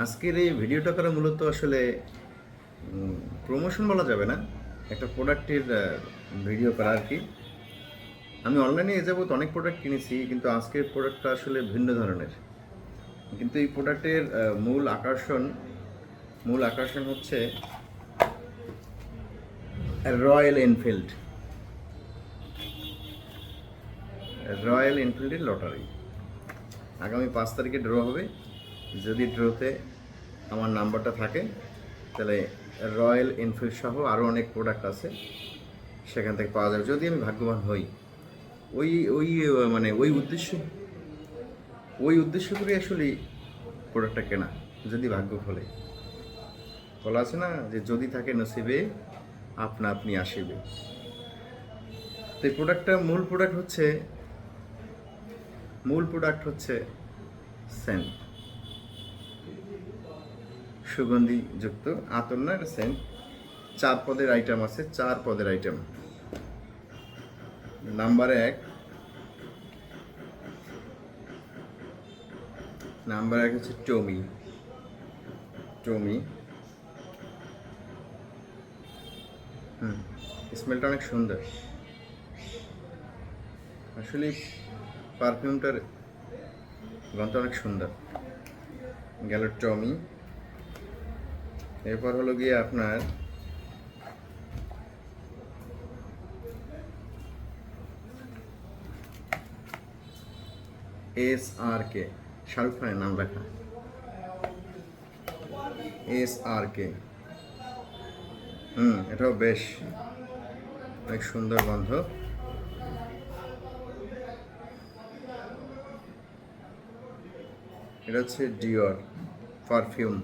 আজকের এই ভিডিওটা করা মূলত আসলে প্রমোশন বলা যাবে না, একটা প্রোডাক্টের ভিডিও করা আর কি। আমি অনলাইনে এ যাবত অনেক প্রোডাক্ট কিনেছি, কিন্তু আজকের প্রোডাক্টটা আসলে ভিন্ন ধরনের। কিন্তু এই প্রোডাক্টের মূল আকর্ষণ মূল আকর্ষণ হচ্ছে রয়্যাল এনফিল্ড রয়্যাল এনফিল্ডের লটারি আগামী পাঁচ তারিখে ড্র হবে। যদি ড্রোতে আমার নাম্বারটা থাকে, তাহলে রয়্যাল এনফিল্ড সহ আরও অনেক প্রোডাক্ট আছে সেখান থেকে পাওয়া যাবে। যদি আমি ভাগ্যবান হই, ওই ওই মানে ওই উদ্দেশ্য ওই উদ্দেশ্য করে আসলে প্রোডাক্টটা কেনা, যদি ভাগ্য ফলে। বলা আছে না যে যদি থাকে নসিবে, আপনা আপনি আসিবে। তো এই প্রোডাক্টটা মূল প্রোডাক্ট হচ্ছে, মূল প্রোডাক্ট হচ্ছে সেন্ট সুগন্ধি যুক্ত আতর না, এটা সেন্ট চার পদের আইটেম আছে, চার পদের আইটেম নাম্বার এক। নাম্বার এক হচ্ছে টমি টমি হুম স্মেলটা অনেক সুন্দর। আসলে পারফিউমটার গন্ধ অনেক সুন্দর। গেল টমি এরপর হলো গিয়ে আপনার এস আর কে শাহরুখ খানের নাম রাখা এস আর কে হুম, এটাও বেশ, অনেক সুন্দর গন্ধ। এটা হচ্ছে ডিওর পারফিউম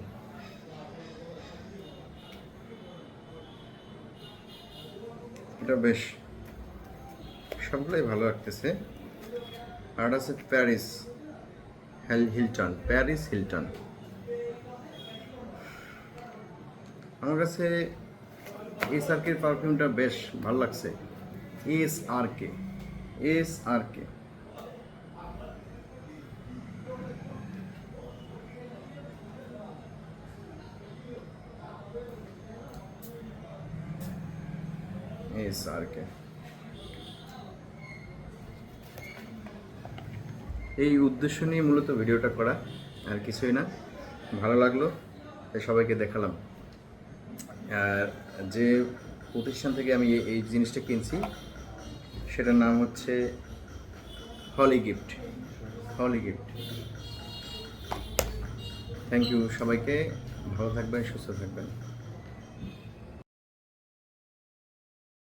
এটা বেশ সবগুলোই ভালো লাগতেছে। আর আছে প্যারিস হেল হিলটন, প্যারিস হিলটন। আমার কাছে এস আর কে পারফিউমটা বেশ ভালো লাগছে। S R K S R K S R K এই উদ্দেশ্য নিয়ে মূলত ভিডিওটা করা, আর কিছুই না। ভালো লাগল, তাই সবাইকে দেখালাম। আর যে প্রতিষ্ঠান থেকে আমি এই জিনিসটা কিনছি, সেটার নাম হচ্ছে holy gift holy gift thank you সবাইকে, ভালো থাকবেন, সুস্থ থাকবেন।